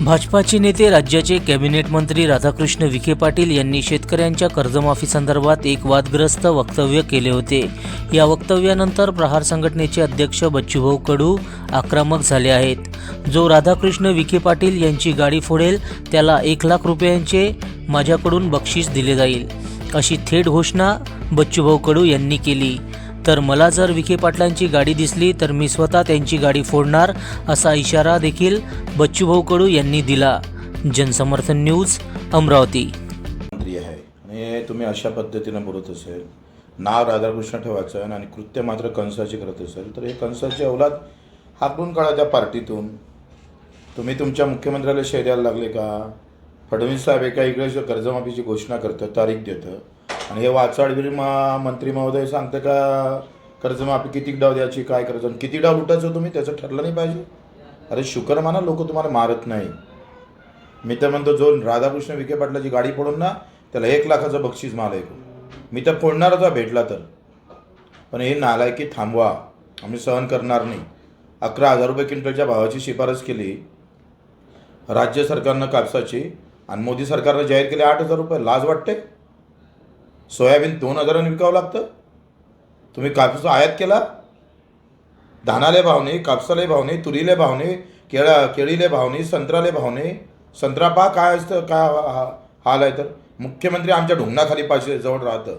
भाजपाचे नेते राज्याचे कॅबिनेट मंत्री राधाकृष्ण विखे पाटील यांनी शेतकऱ्यांच्या कर्जमाफी संदर्भात एक वादग्रस्त वक्तव्य केले होते. या वक्तव्यानंतर प्रहार संघटनेचे अध्यक्ष बच्चूभाऊ कडू आक्रमक झाले आहेत. जो राधाकृष्ण विखे पाटील यांची गाडी फोडेल त्याला एक लाख रुपयांचे माझ्याकडून बक्षीस दिले जाईल अशी थेट घोषणा बच्चूभाऊ कडू यांनी केली. तर मला जर विखे पाटलांची गाडी दिसली तर मी स्वतः त्यांची गाडी फोडणार असा इशारा देखील बच्चूभाऊ कडू यांनी दिला. जनसमर्थन न्यूज अमरावती. आहे. आणि तुम्ही अशा पद्धतीनं बोलत असेल नाव राधाकृष्ण ठेवायचं आणि कृत्य मात्र कंसाची करत असेल तर हे कंसाची औलाद हाकून काढा त्या पार्टीतून. तुम्ही तुमच्या मुख्यमंत्र्याला शेर द्यायला लागले का? फडणवीस साहेब एका इकडे कर्जमाफीची घोषणा करतं तारीख देतं आणि हे वाचाडवीर मा मंत्री महोदय सांगते का कर्जमाफी किती डाव द्यायची काय करायचं आणि किती डाव लुटायचं तुम्ही त्याचं ठरलं नाही पाहिजे. अरे शुकर माना लोक तुम्हाला मारत नाही. मी तर म्हणतो जो राधाकृष्ण विखे पाटलाची गाडी फोडून ना त्याला एक लाखाचं बक्षीस मला ऐकू मी तर फोडणारच भेटला तर. पण हे नालायकी थांबवा आम्ही सहन करणार नाही. अकरा हजार रुपये क्विंटलच्या भावाची शिफारस केली. राज्य सरकारनं कापसाची आणि मोदी सरकारनं जाहीर केले आठ हजार रुपये लाज वाटते? सोयाबीन दोन हजाराने विकावं लागतं. तुम्ही कापूस आयात केला. धानाले भाव नाही कापसाले भाव नाही तुरीले भाव नाही केळा केळीले भाव नाही संत्राले भाव नाही. संत्रा पा काय असतं काय हा- हाल आहे तर. मुख्यमंत्री आमच्या ढुंगणाखाली पाशी जवळ राहतं.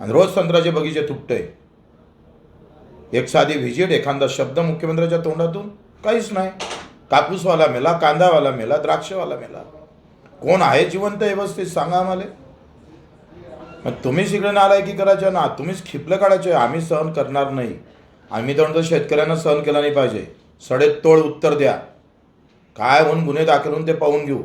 आणि रोज संत्र्याचे बगीचे तुटतंय. एक साधी व्हिजिट एखादा शब्द मुख्यमंत्र्याच्या तोंडातून काहीच नाही. कापूसवाला मेला कांदावाला मेला द्राक्षवाला मेला. कोण आहे जिवंत व्यवस्थित सांगा आम्हाला. मग तुम्हीच इकडे नालायकी करायच्या ना तुम्हीच खिपलं काढायचे आम्ही सहन करणार नाही. आम्ही तर म्हणतो शेतकऱ्यांना सहन केला नाही पाहिजे. सडेत तोड उत्तर द्या. काय होऊन गुन्हे दाखल होऊन ते पाहून घेऊ.